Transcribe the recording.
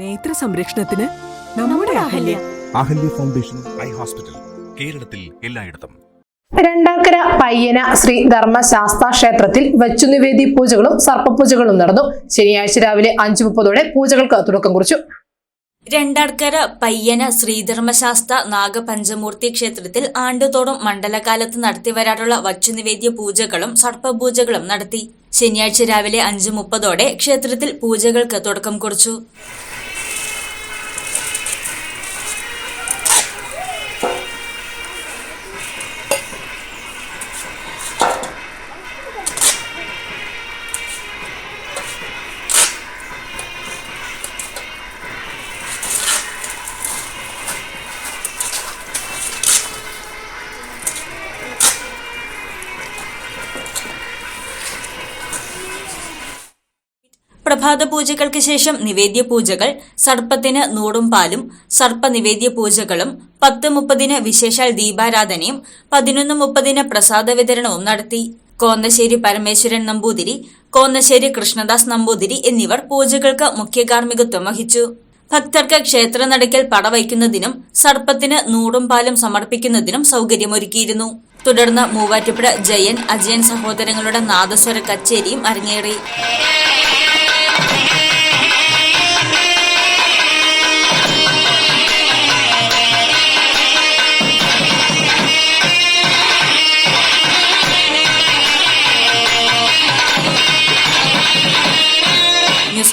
നേത്ര സംരക്ഷണത്തിന് നമ്മുടെ Ahalya. Ahalya. Foundation eye hospital കേരളത്തിൽ എല്ലായിടത്തും. രണ്ടാക്കര പയ്യന ശ്രീ ധർമ്മശാസ്ത്ര ക്ഷേത്രത്തിൽ വച്ചുനിവേദി പൂജകളും സർപ്പപൂജകളും നടന്നു. ശനിയാഴ്ച രാവിലെ അഞ്ചു മുപ്പതോടെ പൂജകൾക്ക് തുടക്കം കുറിച്ചു. രണ്ടാർക്കര പയ്യന ശ്രീധർമ്മശാസ്ത്ര നാഗപഞ്ചമൂർത്തി ക്ഷേത്രത്തിൽ ആണ്ടുതോറും മണ്ഡലകാലത്ത് നടത്തിവരാറുള്ള വച്ചുനിവേദ്യ പൂജകളും സർപ്പപൂജകളും നടത്തി. ശനിയാഴ്ച രാവിലെ അഞ്ച് മുപ്പതോടെ ക്ഷേത്രത്തിൽ പൂജകൾക്ക് തുടക്കം കുറിച്ചു. പ്രഭാത പൂജകൾക്ക് ശേഷം നിവേദ്യ പൂജകൾ സർപ്പത്തിന് നൂടും പാലും സർപ്പ നിവേദ്യ പൂജകളും പത്ത് മുപ്പതിന് വിശേഷാൽ ദീപാരാധനയും പതിനൊന്ന് മുപ്പതിന് പ്രസാദ വിതരണവും നടത്തി. കോന്നശ്ശേരി പരമേശ്വരൻ നമ്പൂതിരി കോന്നശ്ശേരി കൃഷ്ണദാസ് നമ്പൂതിരി എന്നിവർ പൂജകൾക്ക് മുഖ്യകാർമ്മികത്വം വഹിച്ചു. ഭക്തർക്ക് ക്ഷേത്ര നടക്കൽ പടവയ്ക്കുന്നതിനും സർപ്പത്തിന് നൂടും പാലും സമർപ്പിക്കുന്നതിനും സൗകര്യമൊരുക്കിയിരുന്നു. തുടർന്ന് മൂവാറ്റുപുഴ ജയൻ അജയൻ സഹോദരങ്ങളുടെ നാദസ്വര കച്ചേരിയും അരങ്ങേറി.